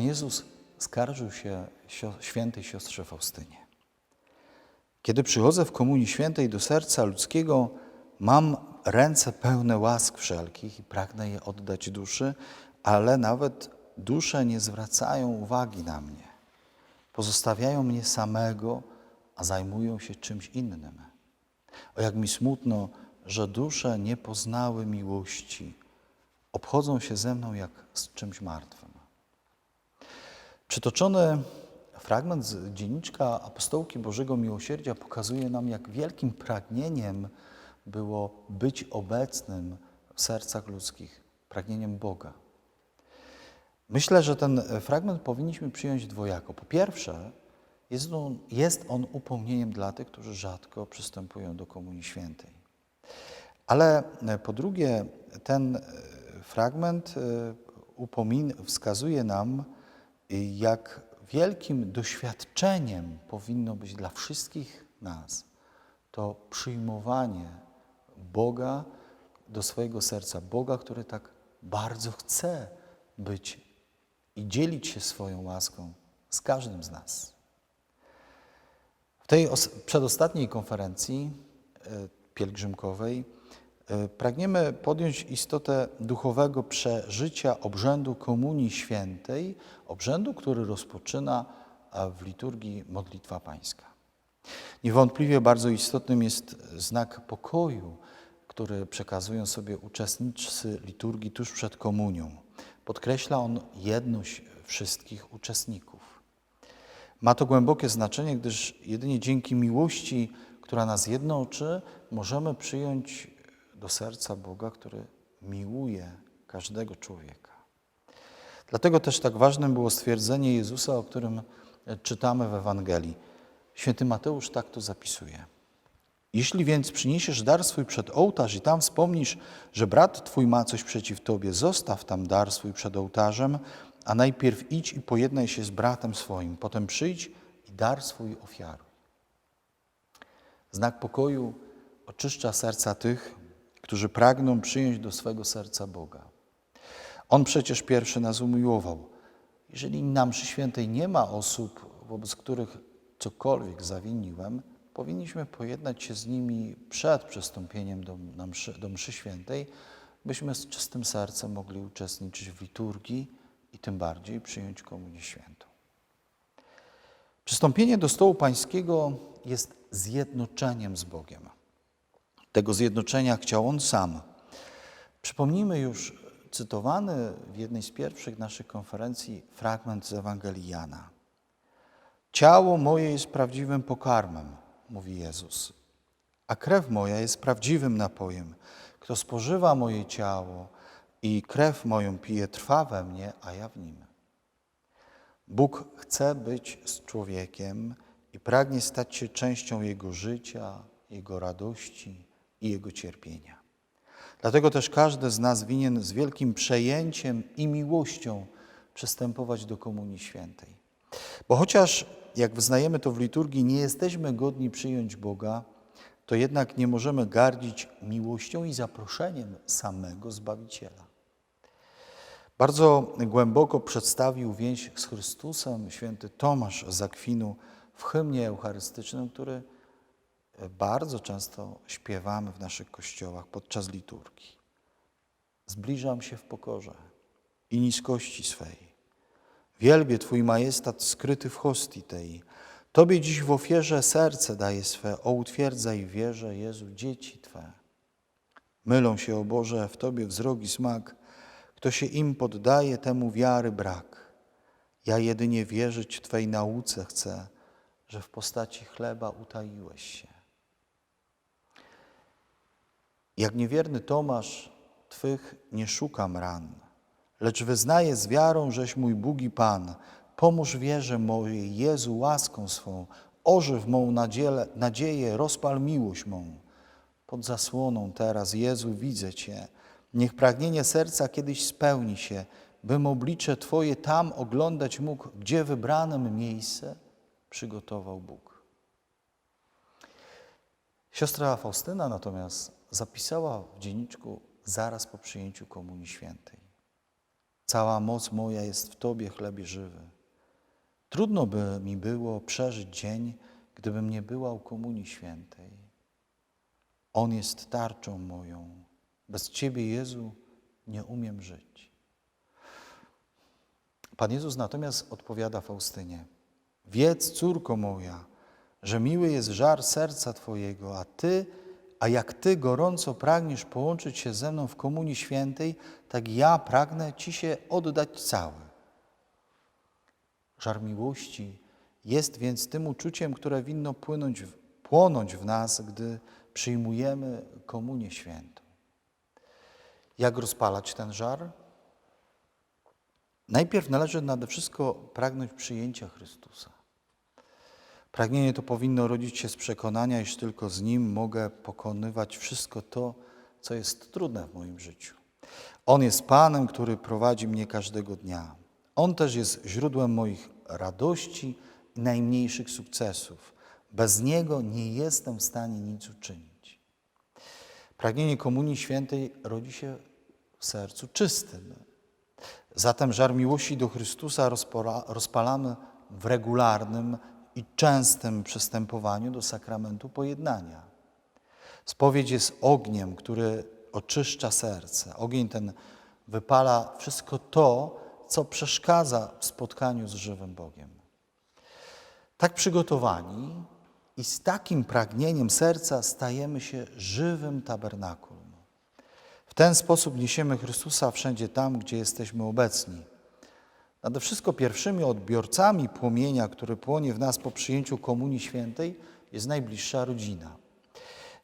Jezus skarżył się świętej siostrze Faustynie. Kiedy przychodzę w Komunii Świętej do serca ludzkiego, mam ręce pełne łask wszelkich i pragnę je oddać duszy, ale nawet dusze nie zwracają uwagi na mnie. Pozostawiają mnie samego, a zajmują się czymś innym. O jak mi smutno, że dusze nie poznały miłości, obchodzą się ze mną jak z czymś martwym. Przytoczony fragment z dzienniczka Apostołki Bożego Miłosierdzia pokazuje nam, jak wielkim pragnieniem było być obecnym w sercach ludzkich, pragnieniem Boga. Myślę, że ten fragment powinniśmy przyjąć dwojako. Po pierwsze, jest on, jest on upomnieniem dla tych, którzy rzadko przystępują do Komunii Świętej. Ale e, po drugie, ten e, fragment e, upomin wskazuje nam, jak wielkim doświadczeniem powinno być dla wszystkich nas to przyjmowanie Boga do swojego serca. Boga, który tak bardzo chce być i dzielić się swoją łaską z każdym z nas. W tej os- przedostatniej konferencji e, pielgrzymkowej pragniemy podjąć istotę duchowego przeżycia obrzędu Komunii Świętej, obrzędu, który rozpoczyna e, w liturgii Modlitwa Pańska. Niewątpliwie bardzo istotnym jest znak pokoju, który przekazują sobie uczestnicy liturgii tuż przed komunią. Podkreśla on jedność wszystkich uczestników. Ma to głębokie znaczenie, gdyż jedynie dzięki miłości, która nas jednoczy, możemy przyjąć do serca Boga, który miłuje każdego człowieka. Dlatego też tak ważnym było stwierdzenie Jezusa, o którym czytamy w Ewangelii. Święty Mateusz tak to zapisuje. Jeśli więc przyniesiesz dar swój przed ołtarz i tam wspomnisz, że brat twój ma coś przeciw tobie, zostaw tam dar swój przed ołtarzem, a najpierw idź i pojednaj się z bratem swoim, potem przyjdź i dar swój ofiaruj. Znak pokoju oczyszcza serca tych, którzy pragną przyjąć do swego serca Boga. On przecież pierwszy nas umiłował. Jeżeli na mszy świętej nie ma osób, wobec których cokolwiek zawiniłem, powinniśmy pojednać się z nimi przed przystąpieniem do, mszy, do mszy świętej, byśmy z czystym sercem mogli uczestniczyć w liturgii i tym bardziej przyjąć komunię świętą. Przystąpienie do stołu pańskiego jest zjednoczeniem z Bogiem. Tego zjednoczenia chciał On sam. Przypomnijmy już cytowany w jednej z pierwszych naszych konferencji fragment z Ewangelii Jana. Ciało moje jest prawdziwym pokarmem, mówi Jezus, a krew moja jest prawdziwym napojem. Kto spożywa moje ciało i krew moją pije, trwa we mnie, a ja w nim. Bóg chce być z człowiekiem i pragnie stać się częścią jego życia, jego radości i jego cierpienia. Dlatego też każdy z nas winien z wielkim przejęciem i miłością przystępować do Komunii Świętej. Bo chociaż, jak wyznajemy to w liturgii, nie jesteśmy godni przyjąć Boga, to jednak nie możemy gardzić miłością i zaproszeniem samego Zbawiciela. Bardzo głęboko przedstawił więź z Chrystusem święty Tomasz z Akwinu w hymnie eucharystycznym, który bardzo często śpiewamy w naszych kościołach podczas liturgii. Zbliżam się w pokorze i niskości swej. Wielbię Twój majestat skryty w hostii tej. Tobie dziś w ofierze serce daję swe, o utwierdzaj wierze, Jezu, dzieci Twe. Mylą się, o Boże, w Tobie wzrok i smak. Kto się im poddaje, temu wiary brak. Ja jedynie wierzyć Twej nauce chcę, że w postaci chleba utaiłeś się. Jak niewierny Tomasz, Twych nie szukam ran, lecz wyznaję z wiarą, żeś mój Bóg i Pan. Pomóż wierze mojej, Jezu, łaską swą, ożyw mą nadziele, nadzieję, rozpal miłość mą. Pod zasłoną teraz, Jezu, widzę Cię. Niech pragnienie serca kiedyś spełni się, bym oblicze Twoje tam oglądać mógł, gdzie wybranym miejsce przygotował Bóg. Siostra Faustyna natomiast zapisała w dzienniczku zaraz po przyjęciu Komunii Świętej. Cała moc moja jest w Tobie, chlebie żywy. Trudno by mi było przeżyć dzień, gdybym nie była u Komunii Świętej. On jest tarczą moją. Bez Ciebie, Jezu, nie umiem żyć. Pan Jezus natomiast odpowiada Faustynie: Wiedz, córko moja, że miły jest żar serca Twojego, a Ty, a jak Ty gorąco pragniesz połączyć się ze mną w Komunii Świętej, tak ja pragnę Ci się oddać cały. Żar miłości jest więc tym uczuciem, które winno płynąć, płonąć w nas, gdy przyjmujemy Komunię Świętą. Jak rozpalać ten żar? Najpierw należy nade wszystko pragnąć przyjęcia Chrystusa. Pragnienie to powinno rodzić się z przekonania, iż tylko z Nim mogę pokonywać wszystko to, co jest trudne w moim życiu. On jest Panem, który prowadzi mnie każdego dnia. On też jest źródłem moich radości i najmniejszych sukcesów. Bez Niego nie jestem w stanie nic uczynić. Pragnienie Komunii Świętej rodzi się w sercu czystym. Zatem żar miłości do Chrystusa rozpalamy w regularnym i częstym przystępowaniu do sakramentu pojednania. Spowiedź jest ogniem, który oczyszcza serce. Ogień ten wypala wszystko to, co przeszkadza w spotkaniu z żywym Bogiem. Tak przygotowani i z takim pragnieniem serca stajemy się żywym tabernakulum. W ten sposób niesiemy Chrystusa wszędzie tam, gdzie jesteśmy obecni. Nade wszystko pierwszymi odbiorcami płomienia, który płonie w nas po przyjęciu Komunii Świętej, jest najbliższa rodzina.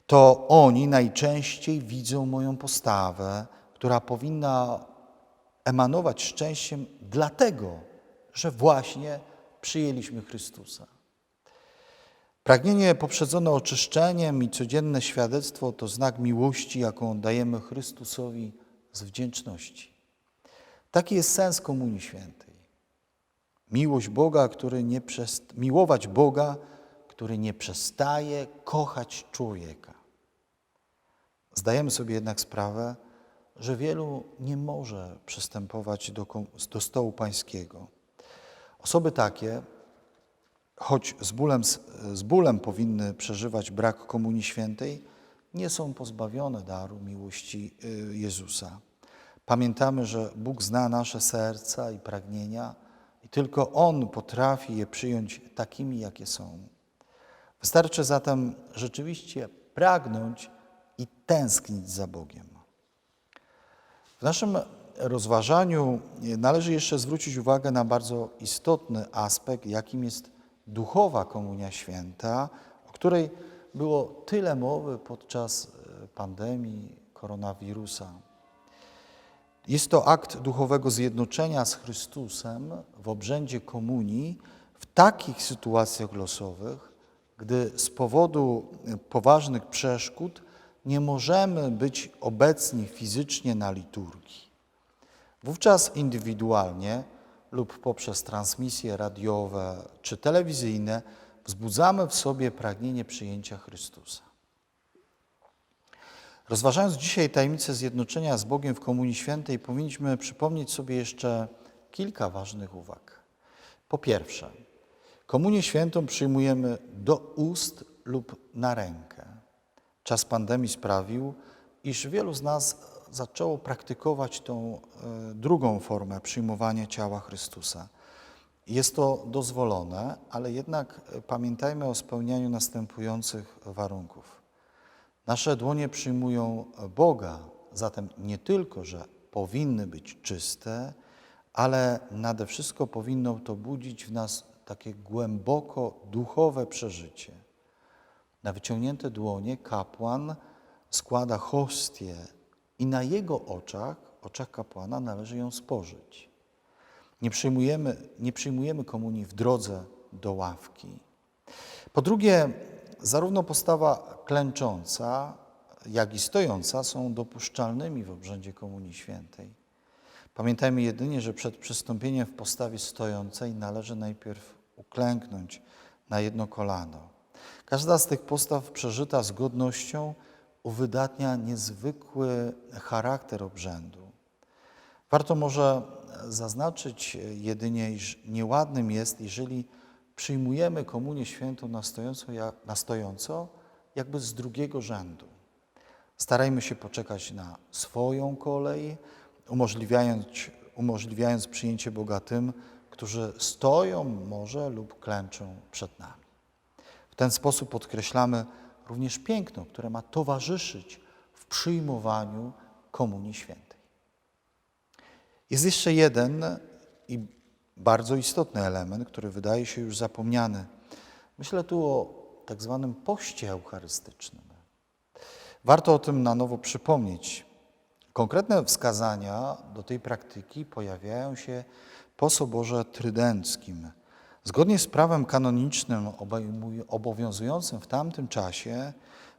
To oni najczęściej widzą moją postawę, która powinna emanować szczęściem, dlatego, że właśnie przyjęliśmy Chrystusa. Pragnienie poprzedzone oczyszczeniem i codzienne świadectwo to znak miłości, jaką dajemy Chrystusowi z wdzięczności. Taki jest sens Komunii Świętej. Miłość Boga, który nie przest... miłować Boga, który nie przestaje kochać człowieka. Zdajemy sobie jednak sprawę, że wielu nie może przystępować do, do stołu pańskiego. Osoby takie, choć z bólem, z bólem powinny przeżywać brak Komunii Świętej, nie są pozbawione daru miłości y, Jezusa. Pamiętamy, że Bóg zna nasze serca i pragnienia i tylko On potrafi je przyjąć takimi, jakie są. Wystarczy zatem rzeczywiście pragnąć i tęsknić za Bogiem. W naszym rozważaniu należy jeszcze zwrócić uwagę na bardzo istotny aspekt, jakim jest duchowa Komunia Święta, o której było tyle mowy podczas e, pandemii koronawirusa. Jest to akt duchowego zjednoczenia z Chrystusem w obrzędzie komunii w takich sytuacjach losowych, gdy z powodu poważnych przeszkód nie możemy być obecni fizycznie na liturgii. Wówczas indywidualnie lub poprzez transmisje radiowe czy telewizyjne wzbudzamy w sobie pragnienie przyjęcia Chrystusa. Rozważając dzisiaj tajemnicę zjednoczenia z Bogiem w Komunii Świętej, powinniśmy przypomnieć sobie jeszcze kilka ważnych uwag. Po pierwsze, Komunię Świętą przyjmujemy do ust lub na rękę. Czas pandemii sprawił, iż wielu z nas zaczęło praktykować tą e, drugą formę przyjmowania ciała Chrystusa. Jest to dozwolone, ale jednak pamiętajmy o spełnianiu następujących warunków. Nasze dłonie przyjmują Boga, zatem nie tylko, że powinny być czyste, ale nade wszystko powinno to budzić w nas takie głęboko duchowe przeżycie. Na wyciągnięte dłonie kapłan składa hostię i na jego oczach, oczach kapłana należy ją spożyć. Nie przyjmujemy, nie przyjmujemy komunii w drodze do ławki. Po drugie, zarówno postawa klęcząca, jak i stojąca są dopuszczalnymi w obrzędzie Komunii Świętej. Pamiętajmy jedynie, że przed przystąpieniem w postawie stojącej należy najpierw uklęknąć na jedno kolano. Każda z tych postaw przeżyta z godnością uwydatnia niezwykły charakter obrzędu. Warto może zaznaczyć jedynie, iż nieładnym jest, jeżeli przyjmujemy komunię świętą na stojąco, na stojąco jakby z drugiego rzędu. Starajmy się poczekać na swoją kolej, umożliwiając, umożliwiając przyjęcie Boga tym, którzy stoją może lub klęczą przed nami. W ten sposób podkreślamy również piękno, które ma towarzyszyć w przyjmowaniu Komunii Świętej. Jest jeszcze jeden i bardzo istotny element, który wydaje się już zapomniany. Myślę tu o tak zwanym poście eucharystycznym. Warto o tym na nowo przypomnieć. Konkretne wskazania do tej praktyki pojawiają się po Soborze Trydenckim. Zgodnie z prawem kanonicznym obowiązującym w tamtym czasie,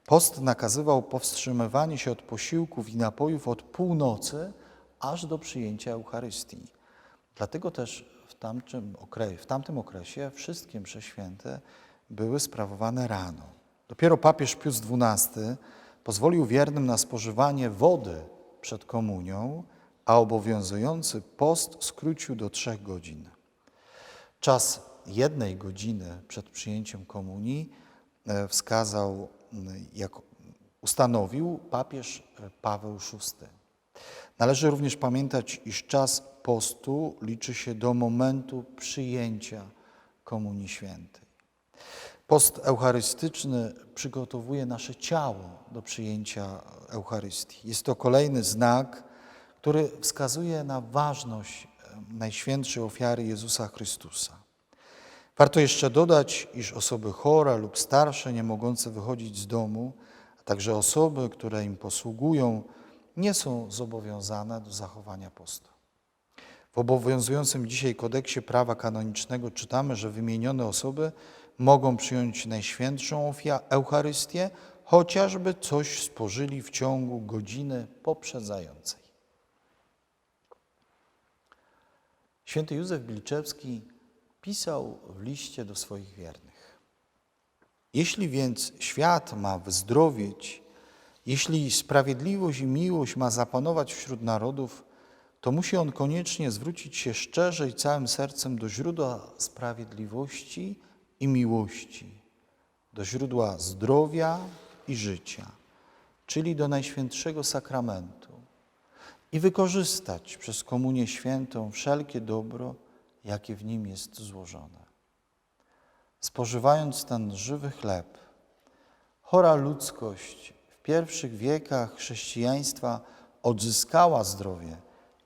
post nakazywał powstrzymywanie się od posiłków i napojów od północy aż do przyjęcia Eucharystii. Dlatego też w tamtym, okresie, w tamtym okresie wszystkie msze święte były sprawowane rano. Dopiero papież Pius XII pozwolił wiernym na spożywanie wody przed komunią, a obowiązujący post skrócił do trzech godzin. Czas jednej godziny przed przyjęciem komunii e, wskazał, jak ustanowił papież e, Paweł VI. Należy również pamiętać, iż czas postu liczy się do momentu przyjęcia Komunii Świętej. Post eucharystyczny przygotowuje nasze ciało do przyjęcia Eucharystii. Jest to kolejny znak, który wskazuje na ważność Najświętszej ofiary Jezusa Chrystusa. Warto jeszcze dodać, iż osoby chore lub starsze, nie mogące wychodzić z domu, a także osoby, które im posługują, nie są zobowiązane do zachowania postu. W obowiązującym dzisiaj kodeksie prawa kanonicznego czytamy, że wymienione osoby mogą przyjąć Najświętszą Eucharystię, chociażby coś spożyli w ciągu godziny poprzedzającej. Święty Józef Bilczewski pisał w liście do swoich wiernych. Jeśli więc świat ma wyzdrowieć, jeśli sprawiedliwość i miłość ma zapanować wśród narodów, to musi on koniecznie zwrócić się szczerze i całym sercem do źródła sprawiedliwości i miłości, do źródła zdrowia i życia, czyli do Najświętszego Sakramentu i wykorzystać przez Komunię Świętą wszelkie dobro, jakie w nim jest złożone. Spożywając ten żywy chleb, chora ludzkość w pierwszych wiekach chrześcijaństwa odzyskała zdrowie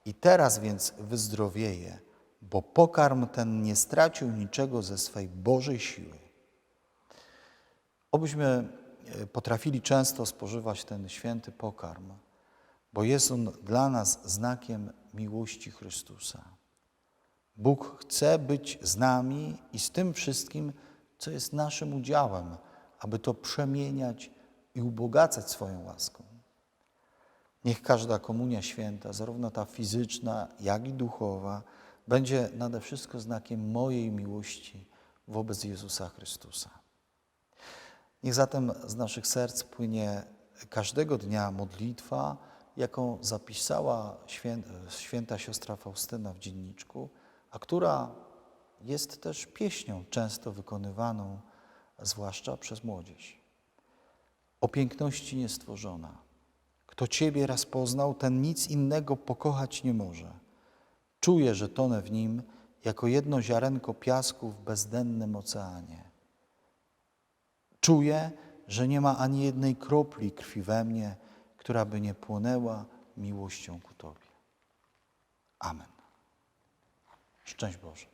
i teraz więc wyzdrowieje, bo pokarm ten nie stracił niczego ze swej Bożej siły. Obyśmy e, potrafili często spożywać ten święty pokarm, bo jest on dla nas znakiem miłości Chrystusa. Bóg chce być z nami i z tym wszystkim, co jest naszym udziałem, aby to przemieniać i ubogacać swoją łaską. Niech każda komunia święta, zarówno ta fizyczna, jak i duchowa, będzie nade wszystko znakiem mojej miłości wobec Jezusa Chrystusa. Niech zatem z naszych serc płynie każdego dnia modlitwa, jaką zapisała świę- święta siostra Faustyna w dzienniczku, a która jest też pieśnią często wykonywaną, zwłaszcza przez młodzież. O piękności niestworzona. Kto Ciebie raz poznał, ten nic innego pokochać nie może. Czuję, że tonę w nim jako jedno ziarenko piasku w bezdennym oceanie. Czuję, że nie ma ani jednej kropli krwi we mnie, która by nie płonęła miłością ku Tobie. Amen. Szczęść Boże.